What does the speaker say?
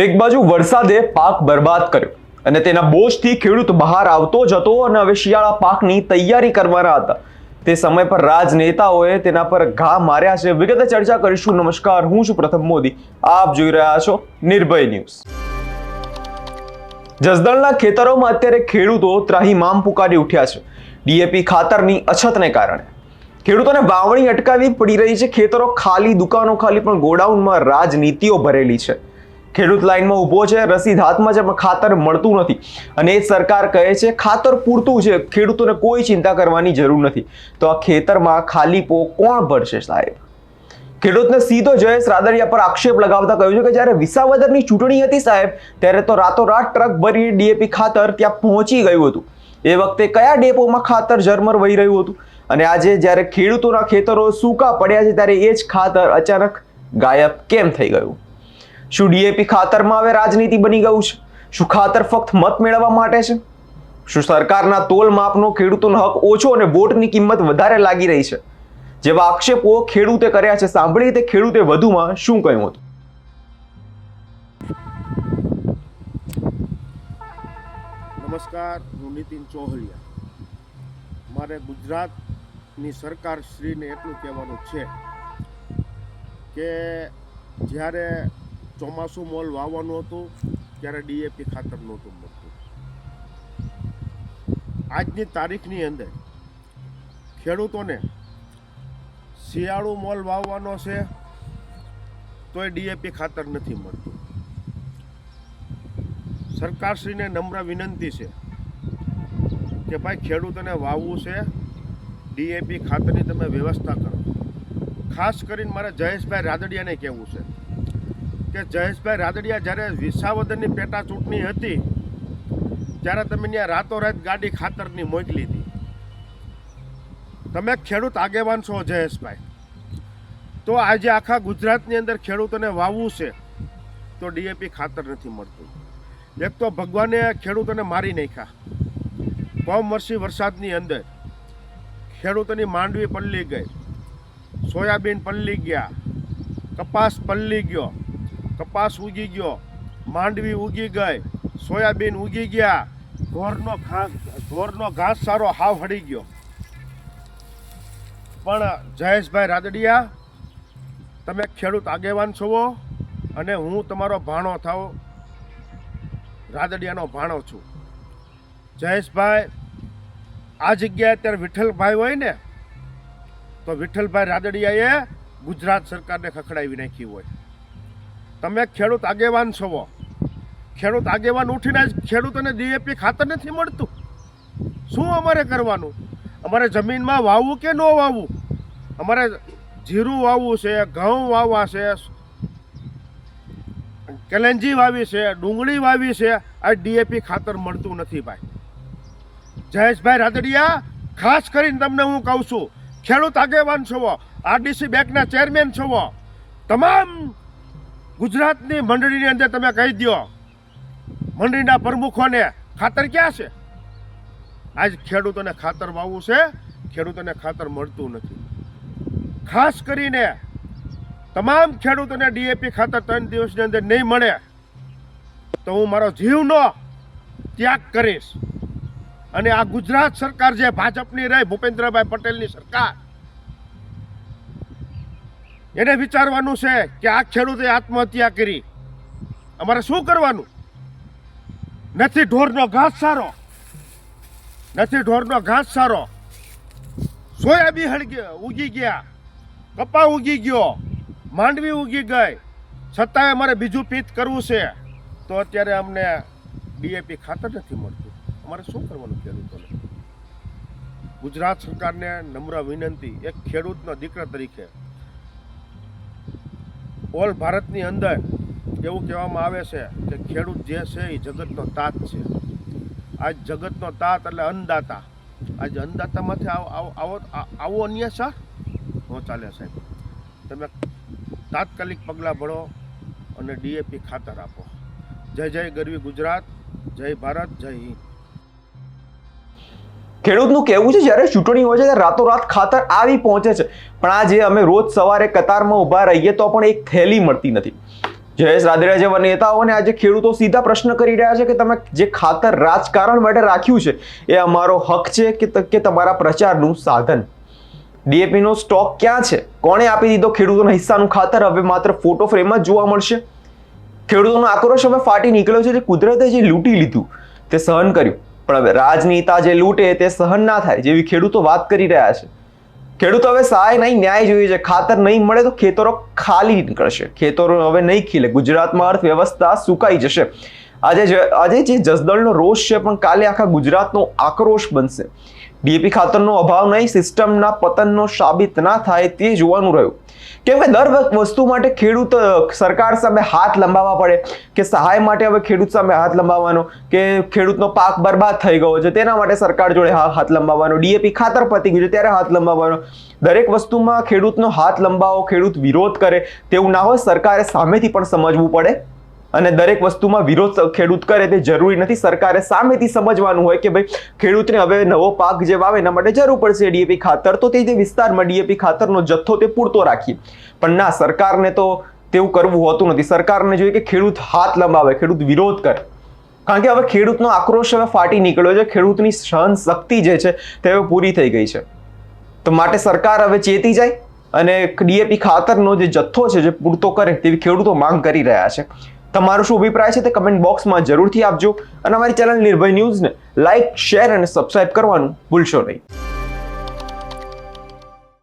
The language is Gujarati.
એક બાજુ વરસાદે પાક બરબાદ કર્યો અને તેના બોજથી ખેડૂત બહાર આવતો જતો અને હવે શિયાળા પાકની તૈયારી કરવાના હતા. તે સમય પર રાજનેતાઓએ તેના પર ઘા માર્યા છે. વિગતે ચર્ચા કરીશું. નમસ્કાર. હું છું પ્રથમ મોદી. આપ જોઈ રહ્યા છો નિર્ભય ન્યૂઝ. જસદણના ખેતરોમાં અત્યારે ખેડૂતો ત્રાહીમામ પુકારી ઉઠ્યા છે. ડીએપી ખાતરની અછતને કારણે. ખેડૂતોને વાવણી અટકાવી પડી રહી છે. ખેતરો ખાલી, દુકાનો ખાલી, પણ ગોડાઉનમાં રાજનીતિઓ ભરેલી છે. ખેડૂત લાઈનમાં ઊભો છે રસીદ હાથમાં છે, પણ ખાતર મળતું નથી. અને એ સરકાર કહે છે, ખાતર પૂરતું છે, ખેડૂતોને કોઈ ચિંતા કરવાની જરૂર નથી. તો આ ખેતરમાં ખાલી પો કોણ ભરશે સાહેબ? ખેડૂતને સીધો જયેશ રાદડિયા પર આક્ષેપ લગાવતા કહ્યું છે કે જ્યારે વિસાવદરની ચૂંટણી હતી સાહેબ, ત્યારે તો રાતોરાત ટ્રક ભરી ડીએપી ખાતર ત્યાં પહોંચી ગયું હતું. એ વખતે કયા ડેપોમાં ખાતર ઝરમર વહી રહ્યું હતું? અને આજે જ્યારે ખેડૂતોના ખેતરો સૂકા પડ્યા છે, ત્યારે એ જ ખાતર અચાનક ગાયબ કેમ થઈ ગયું? શું ડીએપી ખાતરમાં હવે રાજનીતિ બની ગયું છે? શું ખાતર ફક્ત મત મેળવવા માટે છે? શું સરકારના તોલ માપનો ખેડૂતોનો હક ઓછો અને વોટની કિંમત વધારે લાગી રહી છે? જેવા આક્ષેપો ખેડૂતે કર્યા છે સાંભળી તે ખેડૂતે વધુમાં શું કહ્યું હતું? નમસ્કાર, હું નીતિન ચોહલિયા મારે ગુજરાતની સરકાર શ્રીને એટલું કહેવાનું છે કે જ્યારે ચોમાસું મોલ વાવવાનું હતું, ત્યારે ડીએપી ખાતર નહોતું મળતું. આજની તારીખની અંદર ખેડૂતોને શિયાળુ મોલ વાવવાનો છે, તોય ડીએપી ખાતર નથી મળતું. સરકારશ્રીને નમ્ર વિનંતી છે કે ભાઈ, ખેડૂતોને વાવવું છે, ડીએપી ખાતરની તમે વ્યવસ્થા કરો. ખાસ કરીને મારે જયેશભાઈ રાદડિયાને કહેવું છે કે જયેશભાઈ રાદડિયા જ્યારે વિસાવદરની પેટા ચૂંટણી હતી, ત્યારે તમે ત્યાં રાતોરાત ગાડી ખાતરની મોકલી હતી તમે ખેડૂત આગેવાન છો જયેશભાઈ. તો આજે આખા ગુજરાતની અંદર ખેડૂતોને વાવવું છે, તો ડીએપી ખાતર નથી મળતું. એક તો ભગવાને ખેડૂતોને મારી નાખ્યા. કમવર્ષી વરસાદની અંદર ખેડૂતોની માંડવી પલ્લી ગઈ, સોયાબીન પલ્લી ગયા, કપાસ પલ્લી ગયો કપાસ ઉગી ગયો, માંડવી ઉગી ગઈ, સોયાબીન ઉગી ગયા, ઢોરનો ઘાસ ઢોરનો ઘાસ સારો હાવ હળી ગયો. પણ જયેશભાઈ રાદડિયા, તમે ખેડૂત આગેવાન છો અને હું તમારો ભાણો થાવ, રાદડિયાનો ભાણો છું. જયેશભાઈ, આ જગ્યાએ અત્યારે વિઠ્ઠલભાઈ હોય ને, તો વિઠ્ઠલભાઈ રાદડિયાએ ગુજરાત સરકારને ખખડાવી નાખી હોય. તમે ખેડૂત આગેવાન છો. ખેડૂત આગેવાન ઉઠીને જ ખેડૂતોને ડીએપી ખાતર નથી મળતું. શું અમારે કરવાનું? અમારે જમીનમાં વાવવું કે ન વાવવું? અમારે જીરું વાવવું છે, ઘઉં વાવવા છે, કેલેન્જી વાવી છે, ડુંગળી વાવી છે. આ ડીએપી ખાતર મળતું નથી ભાઈ. જયેશભાઈ રાદડિયા, ખાસ કરીને તમને હું કહું છું, ખેડૂત આગેવાન છો. આરડીસી બેંકના ચેરમેન છો. તમામ ગુજરાતની મંડળીની અંદર તમે કહી દો મંડળીના પ્રમુખોને ખાતર ક્યાં છે? આજ ખેડૂતોને ખાતર વાવવું છે, ખેડૂતોને ખાતર મળતું નથી. ખાસ કરીને તમામ ખેડૂતોને ડીએપી ખાતર ત્રણ દિવસની અંદર નહીં મળે, તો હું મારો જીવનો ત્યાગ કરીશ. અને આ ગુજરાત સરકાર જે ભાજપની રહી ભૂપેન્દ્રભાઈ પટેલની સરકાર એને વિચારવાનું છે કે આ ખેડૂતે આત્મહત્યા કરી. અમારે શું કરવાનું? નથી ઢોરનો ઘાસ સારો. નથી ઢોરનો ઘાસ સારો. સોયાબી હળગી ઉગી ગયા. કપા ઉગી ગયો. માંડવી ઉગી ગઈ. છતાંય અમારે બીજું પીત કરવું છે. તો અત્યારે અમને ડીએપી ખાતર નથી મળતું. અમારે શું કરવાનું ખેડૂતોને? ગુજરાત સરકારને નમ્ર વિનંતી, એક ખેડૂતનો દીકરા તરીકે ઓલ ભારતની અંદર એવું કહેવામાં આવે છે કે ખેડૂત જે છે એ જગતનો તાત છે. આજ જગતનો તાત એટલે અન્નદાતા. આજ અન્નદાતામાંથી આવો આવો આવો આવો અન્ય સર ન ચાલે સાહેબ. તમે તાત્કાલિક પગલાં ભરો અને ડીએપી ખાતર આપો. જય જય ગરવી ગુજરાત, જય ભારત, જય હિન્દ. ખેડૂતનું કહેવું છે, જ્યારે ચૂંટણી હોય છે, ત્યારે રાતોરાત ખાતર આવી પહોંચે છે. પણ આજે અમે રોજ સવારે કતારમાં ઊભા રહીએ, તો પણ એક થેલી મળતી નથી. જયેશ રાદડિયા જેવા નેતાઓને આજે ખેડૂતો સીધા પ્રશ્ન કરી રહ્યા છે કે તમે જે ખાતર રાજકારણ માટે રાખ્યું છે, એ અમારો હક છે કે તમારા પ્રચારનું સાધન? ડીએપીનો સ્ટોક ક્યાં છે? કોણે આપી દીધો ખેડૂતોના હિસ્સાનું ખાતર? હવે માત્ર ફોટો ફ્રેમ જ જોવા મળશે. ખેડૂતોનો આક્રોશ હવે ફાટી નીકળ્યો છે, જે કુદરતે જે લૂંટી લીધું, તે સહન કર્યું. પણ હવે રાજનેતા જે લૂંટે તે સહન ના થાય. જેવી ખેડૂતો વાત કરી રહ્યા છે. ખેડૂતો હવે સહાય નહીં, ન્યાય જોઈએ છે. ખાતર નહીં મળે તો ખેતરો ખાલી નીકળશે. ખેતરો હવે નહીં ખીલે. ગુજરાતમાં અર્થવ્યવસ્થા સુકાઈ જશે. આજે આજે જે જસદણનો રોષ છે, પણ કાલે આખા ગુજરાતનો આક્રોશ બનશે. ડીએપી ખાતરનો અભાવ નહીં, સિસ્ટમના પતનનો સાબિત ના થાય તે જોવાનું રહ્યું. કેમ કે દર વસ્તુ માટે ખેડૂત સરકાર સામે હાથ લંબાવવા પડે કે સહાય માટે હવે ખેડૂત સામે હાથ લંબાવવાનો, કે ખેડૂતનો પાક બરબાદ થઈ ગયો છે, તેના માટે સરકાર જોડે હાથ લંબાવવાનો, ડીએપી ખાતર પતી ગયું છે, ત્યારે હાથ લંબાવવાનો. દરેક વસ્તુમાં ખેડૂતનો હાથ લંબાવો, ખેડૂત વિરોધ કરે, તેવું ના હોય, સરકારે સામેથી પણ સમજવું પડે. અને દરેક વસ્તુમાં વિરોધ ખેડૂત કરે તે જરૂરી નથી. સરકારે સામેથી સમજવાનું હોય કે ભાઈ, ખેડૂતને હવે નવો પાક જે વાવે એના માટે જરૂર પડશે ડીએપી ખાતર. તો તે વિસ્તારમાં ડીએપી ખાતરનો જથ્થો તે પૂરતો રાખીએ. પણ ના, સરકારને તો તેવું કરવું હોતું નથી. સરકારને જોઈએ કે ખેડૂત હાથ લંબાવે, ખેડૂત વિરોધ કરે. કારણ કે હવે ખેડૂતનો આક્રોશ હવે ફાટી નીકળ્યો છે. ખેડૂતની સહન શક્તિ જે છે તે હવે પૂરી થઈ ગઈ છે. તો માટે સરકાર હવે ચેતી જાય અને ડીએપી ખાતરનો જે જથ્થો છે, જે પૂરતો કરે તેવી ખેડૂતો માંગ કરી રહ્યા છે. તમારો શું અભિપ્રાય છે તે કમેન્ટ બોક્સમાં જરૂરથી આપજો. અને અમારી ચેનલ નિર્ભય ન્યૂઝને લાઇક શેર અને સબસ્ક્રાઇબ કરવાનું ભૂલશો નહીં.